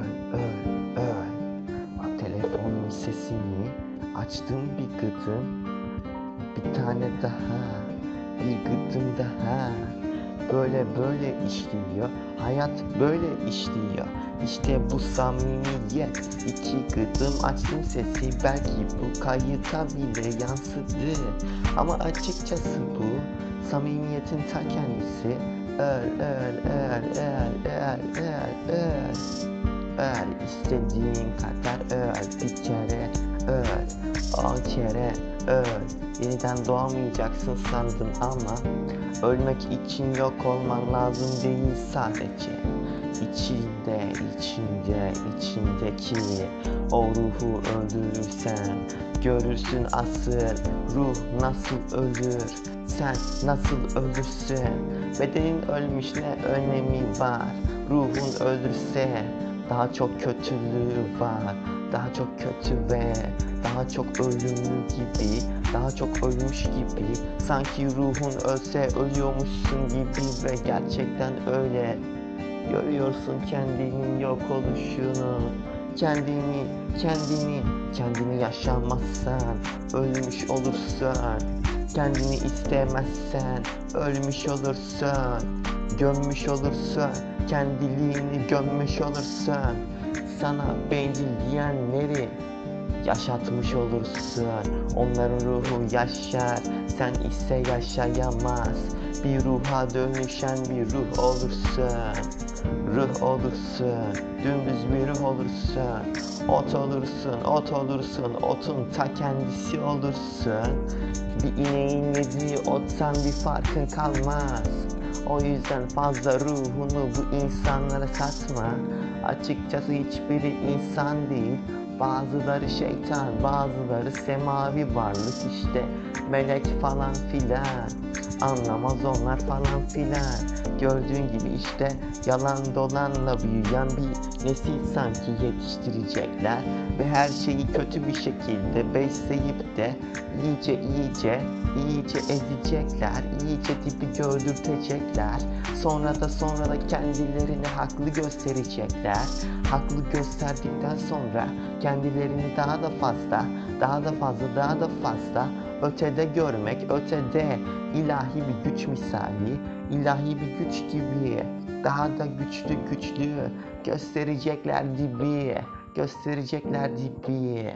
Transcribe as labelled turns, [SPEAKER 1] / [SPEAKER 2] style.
[SPEAKER 1] öl, öl, öl. Bak telefonun sesini açtım bir gıdım. Bir tane daha, bir gıdım daha. Böyle böyle işliyor, hayat böyle işliyor. İşte bu samimiyet. İki gıdım açtım sesi belki bu kayıta bile yansıdı. Ama açıkçası bu samimiyetin ta kendisi. Öl, öl, öl, öl, öl, öl, öl. Öl istediğin kadar öl bir kere öl on kere öl. Yeniden doğamayacaksın sandım ama Ölmek için yok olman lazım değil sadece. İçinde, içinde, içindeki o ruhu öldürürsen Görürsün asıl ruh nasıl ölür Sen nasıl ölürsün. Bedenin ölmüş ne önemi var Ruhun öldürse daha çok kötülüğü var Daha çok kötü ve daha çok ölümlü gibi Daha çok ölmüş gibi. Sanki ruhun ölse ölüyormuşsun gibi Ve gerçekten öyle. Görüyorsun kendinin yok oluşunu Kendini, kendini, kendini yaşamazsan Ölmüş olursan Kendini istemezsen Ölmüş olursun Gömmüş olursun Kendiliğini gömmüş olursun. Sana bencil diyenleri yaşatmış olursun. Onların ruhu yaşar Sen ise yaşayamaz. Bir ruha dönüşen bir ruh olursun. Ruh olursun Dümdüz bir ruh olursun. Ot olursun, ot olursun Otun ta kendisi olursun. Bir ineğin yediği ottan bir farkın kalmaz o yüzden fazla ruhunu bu insanlara satma. Açıkçası hiçbiri insan değil Bazıları şeytan, bazıları semavi varlık işte. Melek falan filan Anlamaz onlar falan filan. Gördüğün gibi işte yalan dolanla büyüyen bir nesil sanki yetiştirecekler. Ve her şeyi kötü bir şekilde besleyip de iyice iyice iyice ezecekler iyice dibi gördürtecekler. Sonra da sonra da kendilerini haklı gösterecekler. Haklı gösterdikten sonra kendilerini daha da fazla daha da fazla daha da fazla ötede görmek ötede ilahi bir güç misali ilahi bir güç gibi daha da güçlü güçlü gösterecekler dibi gösterecekler dibi